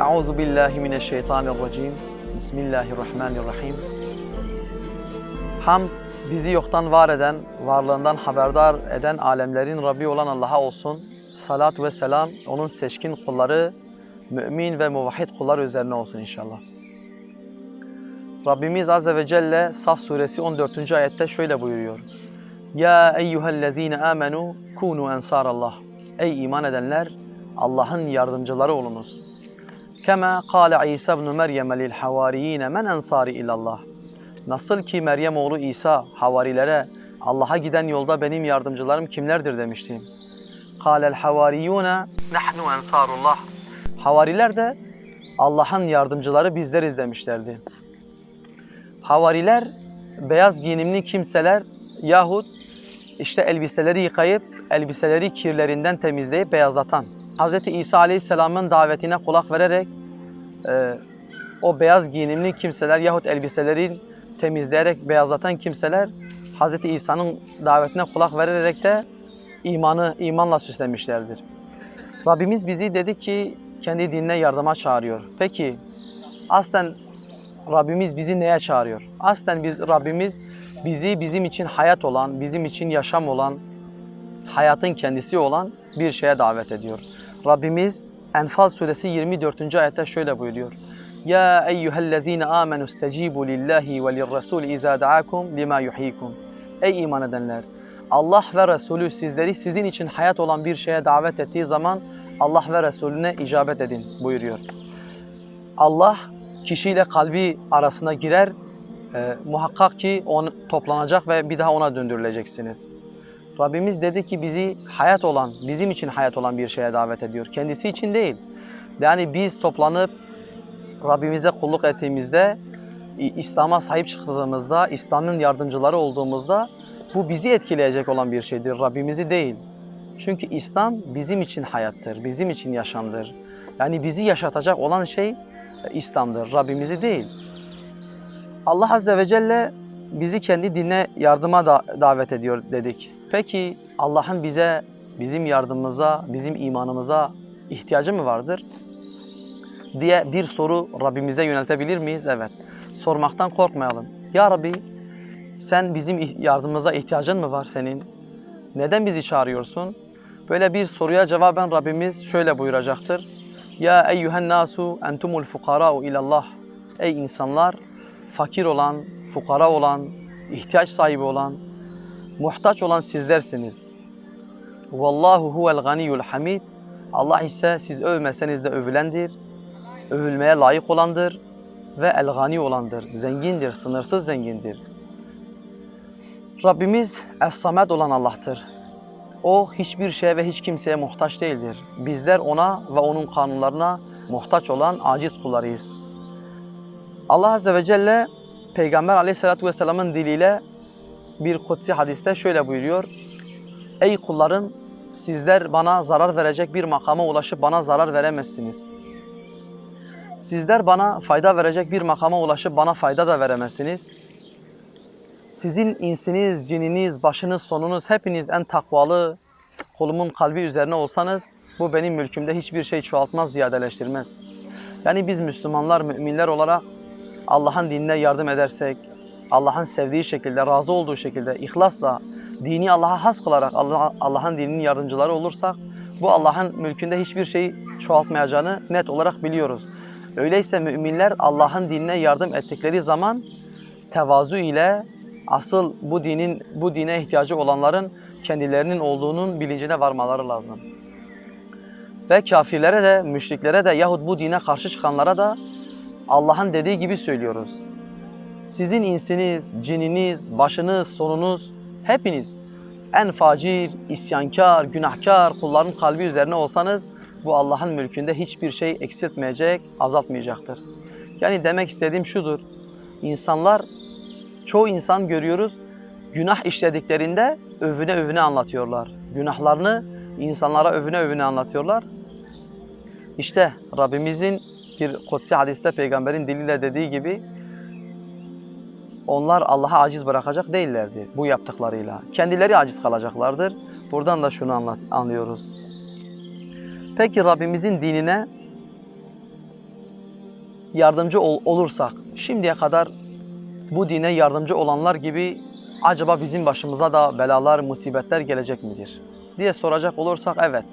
Euzu billahi mineşşeytanirracim. Bismillahirrahmanirrahim. Ham bizi yoktan var eden, varlığından haberdar eden alemlerin Rabbi olan Allah'a olsun. Salat ve selam onun seçkin kulları, mümin ve muvahhid kulları üzerine olsun inşallah. Rabbimiz Azze ve Celle Saf suresi 14. ayette şöyle buyuruyor. Ya eyyühellezine amenu kunu ensarallah. Ey iman edenler Allah'ın yardımcıları olunuz. Kema kâle İsa ibn Meryem lil havariyine men ensari ilallah. Nasıl ki Meryem oğlu İsa havarilere Allah'a giden yolda benim yardımcılarım kimlerdir demişti. Kâlel havariyune nahnu ensarullah. Havariler de Allah'ın yardımcıları bizleriz demişlerdi. Havariler beyaz giyinimli kimseler yahut işte elbiseleri yıkayıp elbiseleri kirlerinden temizleyip beyazlatan. Hz. İsa Aleyhisselam'ın davetine kulak vererek e, o beyaz giyinimli kimseler yahut elbiseleri temizleyerek beyazlatan kimseler Hz. İsa'nın davetine kulak vererek de imanı imanla süslemişlerdir. Rabbimiz bizi dedi ki kendi dinine yardıma çağırıyor. Peki aslen Rabbimiz bizi neye çağırıyor? Aslen biz Rabbimiz bizi bizim için hayat olan, bizim için yaşam olan, hayatın kendisi olan bir şeye davet ediyor. Rabbimiz Enfal suresi 24. ayette şöyle buyuruyor. Ya eyyühellezine amenu istecibu lillahi ve lirrasul izâ da'akum lima yuhyikum. Ey iman edenler! Allah ve Resulü sizleri sizin için hayat olan bir şeye davet ettiği zaman Allah ve Resulüne icabet edin buyuruyor. Allah kişiyle kalbi arasına girer, e, muhakkak ki onu toplanacak ve bir daha ona döndürüleceksiniz. Rabbimiz dedi ki bizi hayat olan, bizim için hayat olan bir şeye davet ediyor. Kendisi için değil. Yani biz toplanıp Rabbimize kulluk ettiğimizde, İslam'a sahip çıktığımızda, İslam'ın yardımcıları olduğumuzda bu bizi etkileyecek olan bir şeydir, Rabbimizi değil. Çünkü İslam bizim için hayattır, bizim için yaşamdır. Yani bizi yaşatacak olan şey İslam'dır, Rabbimizi değil. Allah Azze ve Celle bizi kendi dinine yardıma da davet ediyor dedik. Peki Allah'ın bize, bizim yardımımıza, bizim imanımıza ihtiyacı mı vardır? diye bir soru Rabbimize yöneltebilir miyiz? Evet. Sormaktan korkmayalım. Ya Rabbi sen bizim yardımımıza ihtiyacın mı var senin? Neden bizi çağırıyorsun? Böyle bir soruya cevaben Rabbimiz şöyle buyuracaktır. Ya eyyühen nasu entumul fukara'u ilallah. Ey insanlar, fakir olan, fukara olan, ihtiyaç sahibi olan, muhtaç olan sizlersiniz. Vallahu huvel ganiyyul hamid. Allah ise siz övmeseniz de övülendir, övülmeye layık olandır ve el-gani olandır, zengindir, sınırsız zengindir. Rabbimiz Es-Samed olan Allah'tır. O hiçbir şeye ve hiç kimseye muhtaç değildir. Bizler ona ve onun kanunlarına muhtaç olan aciz kullarıyız. Allah Azze ve Celle Peygamber Aleyhisselatü Vesselam'ın diliyle bir kutsi hadiste şöyle buyuruyor. Ey kullarım sizler bana zarar verecek bir makama ulaşıp bana zarar veremezsiniz. Sizler bana fayda verecek bir makama ulaşıp bana fayda da veremezsiniz. Sizin insiniz, cininiz, başınız, sonunuz hepiniz en takvalı kulumun kalbi üzerine olsanız bu benim mülkümde hiçbir şey çoğaltmaz, ziyadeleştirmez. Yani biz Müslümanlar, müminler olarak Allah'ın dinine yardım edersek, Allah'ın sevdiği şekilde, razı olduğu şekilde, ihlasla, dini Allah'a has kılarak Allah, Allah'ın dininin yardımcıları olursak, bu Allah'ın mülkünde hiçbir şey çoğaltmayacağını net olarak biliyoruz. Öyleyse müminler Allah'ın dinine yardım ettikleri zaman tevazu ile asıl bu dinin bu dine ihtiyacı olanların kendilerinin olduğunun bilincine varmaları lazım. Ve kafirlere de, müşriklere de yahut bu dine karşı çıkanlara da Allah'ın dediği gibi söylüyoruz. Sizin insiniz, cininiz, başınız, sonunuz hepiniz en facir, isyankar, günahkar kulların kalbi üzerine olsanız bu Allah'ın mülkünde hiçbir şey eksiltmeyecek, azaltmayacaktır. Yani demek istediğim şudur. İnsanlar, çoğu insan görüyoruz, günah işlediklerinde övüne övüne anlatıyorlar. Günahlarını insanlara övüne övüne anlatıyorlar. İşte Rabbimizin bir kutsi hadiste peygamberin diliyle dediği gibi onlar Allah'a aciz bırakacak değillerdi bu yaptıklarıyla. Kendileri aciz kalacaklardır. Buradan da şunu anlat, anlıyoruz. Peki Rabbimizin dinine yardımcı ol- olursak, şimdiye kadar bu dine yardımcı olanlar gibi acaba bizim başımıza da belalar, musibetler gelecek midir? diye soracak olursak evet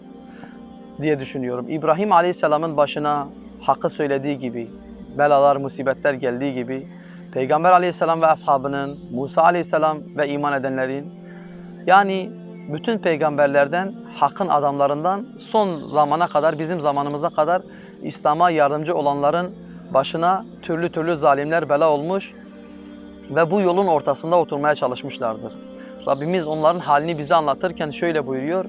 diye düşünüyorum. İbrahim Aleyhisselam'ın başına hakkı söylediği gibi, belalar, musibetler geldiği gibi, Peygamber Aleyhisselam ve ashabının, Musa Aleyhisselam ve iman edenlerin, yani bütün peygamberlerden, hakkın adamlarından son zamana kadar, bizim zamanımıza kadar İslam'a yardımcı olanların başına türlü türlü zalimler bela olmuş ve bu yolun ortasında oturmaya çalışmışlardır. Rabbimiz onların halini bize anlatırken şöyle buyuruyor.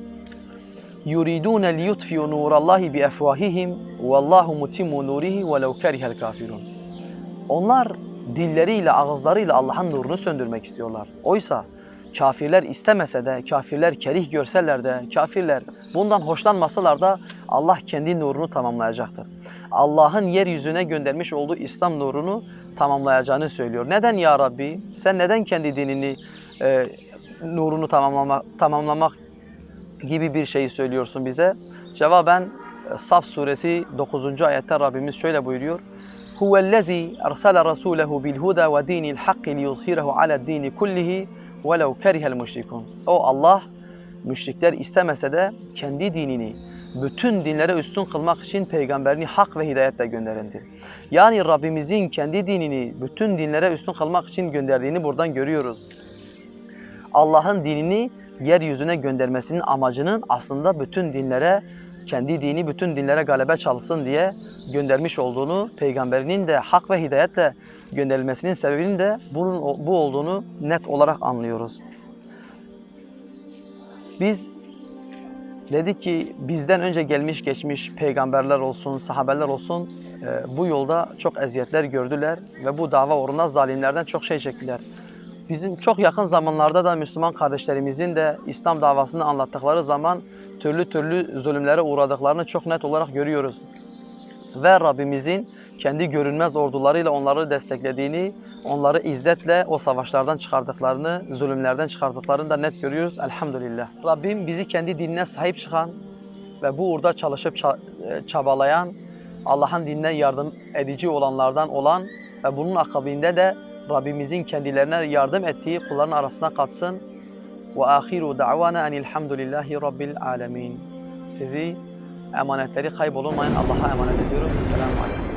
يُرِيدُونَ لِيُطْفِيُوا نُورَ اللّٰهِ بِأَفْوَاهِهِمْ وَاللّٰهُ مُتِمُّ نُورِهِ وَلَوْ كَرِهَ الْكَافِرُونَ Onlar dilleriyle, ağızlarıyla Allah'ın nurunu söndürmek istiyorlar. Oysa kafirler istemese de, kafirler kerih görseler de, kafirler bundan hoşlanmasalar da Allah kendi nurunu tamamlayacaktır. Allah'ın yeryüzüne göndermiş olduğu İslam nurunu tamamlayacağını söylüyor. Neden ya Rabbi? Sen neden kendi dinini, e, nurunu tamamlama, tamamlamak gibi bir şeyi söylüyorsun bize? Cevaben e, Saf suresi 9. ayette Rabbimiz şöyle buyuruyor. Huvellezî ersale rasûlehu bil huda ve dînil hakki liyuzhirahu aled dini kullihi velev kerihel müşrikun. O Allah müşrikler istemese de kendi dinini bütün dinlere üstün kılmak için peygamberini hak ve hidayetle gönderendir. Yani Rabbimizin kendi dinini bütün dinlere üstün kılmak için gönderdiğini buradan görüyoruz. Allah'ın dinini yeryüzüne göndermesinin amacının aslında bütün dinlere, kendi dini bütün dinlere galebe çalsın diye göndermiş olduğunu, peygamberinin de hak ve hidayetle gönderilmesinin sebebinin de bunun bu olduğunu net olarak anlıyoruz. Biz dedik ki bizden önce gelmiş geçmiş peygamberler olsun, sahabeler olsun e, bu yolda çok eziyetler gördüler ve bu dava uğruna zalimlerden çok şey çektiler. Bizim çok yakın zamanlarda da Müslüman kardeşlerimizin de İslam davasını anlattıkları zaman türlü türlü zulümlere uğradıklarını çok net olarak görüyoruz. Ve Rabbimizin kendi görünmez ordularıyla onları desteklediğini, onları izzetle o savaşlardan çıkardıklarını, zulümlerden çıkardıklarını da net görüyoruz elhamdülillah. Rabbim bizi kendi dinine sahip çıkan ve bu uğurda çalışıp ça- e, çabalayan, Allah'ın dinine yardım edici olanlardan olan ve bunun akabinde de Rabbimizin kendilerine yardım ettiği kulların arasına katsın. Ve ahiru da'vana enilhamdülillahi rabbil alemin. Sizi emanetleri kaybolmayan Allah'a emanet ediyorum. Esselamu aleyküm.